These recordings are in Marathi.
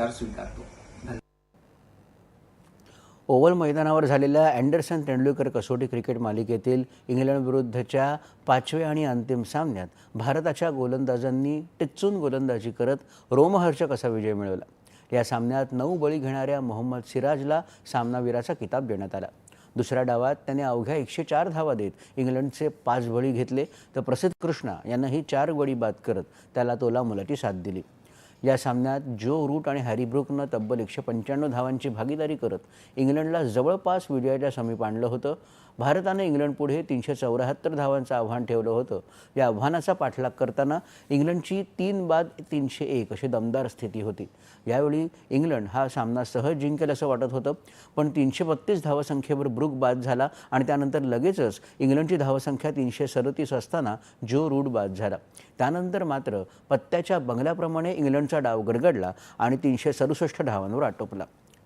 पुरस्कार स्वीकारतो. ओव्हल मैदानावर झालेल्या अँडरसन तेंडुलकर कसोटी क्रिकेट मालिकेतील इंग्लंडविरुद्धच्या पाचव्या आणि अंतिम सामन्यात भारताच्या गोलंदाजांनी टिच्चून गोलंदाजी करत रोमहर्षक असा विजय मिळवला. या सामन्यात नऊ बळी घेणाऱ्या मोहम्मद सिराजला सामनावीराचा किताब देण्यात आला. दुसऱ्या डावात त्याने अवघ्या एकशे चार धावा देत इंग्लंडचे पाच बळी घेतले. तर प्रसिद्ध कृष्णा यांनाही चार बळी बाद करत त्याला तोला मुलाची साथ दिली. या सामन्यात जो रूट आणि हॅरी ब्रुकनं तब्बल एकशे पंच्याण्णव धावांची भागीदारी करत इंग्लंडला जवळपास विजयाच्या समीप आणलं होतं भारतानं इंग्लंडपुढे तीनशे चौऱ्याहत्तर धावांचं आव्हान ठेवलं होतं. या आव्हानाचा पाठलाग करताना इंग्लंडची तीन बाद तीनशे एक अशी दमदार स्थिती होती. यावेळी इंग्लंड हा सामना सहज जिंकेल असं वाटत होतं पण तीनशे बत्तीस धावसंख्येवर ब्रुक बाद झाला आणि त्यानंतर लगेचच इंग्लंडची धावसंख्या तीनशे सदतीस असताना जो रूट बाद झाला. त्यानंतर मात्र पत्त्याच्या बंगल्याप्रमाणे इंग्लंड इंग्लंडचा डाव गडगडला आणि तीनशे सदुसष्ट धावांवर आटोपला.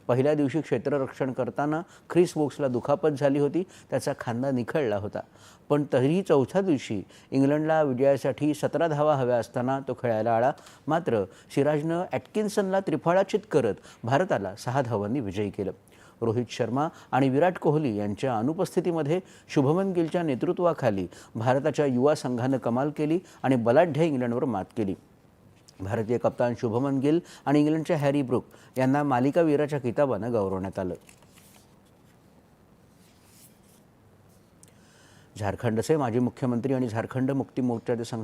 पहिल्या दिवशी क्षेत्ररक्षण करताना ख्रिस वोक्सला दुखापत झाली होती त्याचा खांदा निखळला होता. पण तरीही चौथ्या दिवशी इंग्लंडला विजयासाठी सतरा धावा हव्या असताना तो खेळायला आला. मात्र सिराजनं ॲटकिन्सनला त्रिफळाचित करत भारताला सहा धावांनी विजयी केलं. रोहित शर्मा आणि विराट कोहली यांच्या अनुपस्थितीमध्ये शुभमन गिलच्या नेतृत्वाखाली भारताच्या युवा संघानं कमाल केली आणि बलाढ्य इंग्लंडवर मात केली. भारतीय कप्तान शुभमन गिल आणि इंग्लंडच्या हॅरी ब्रुक यांना मालिकावीराच्या किताबानं गौरवण्यात आलं. झारखंडचे माजी मुख्यमंत्री आणि झारखंड मुक्ती मोर्चाचे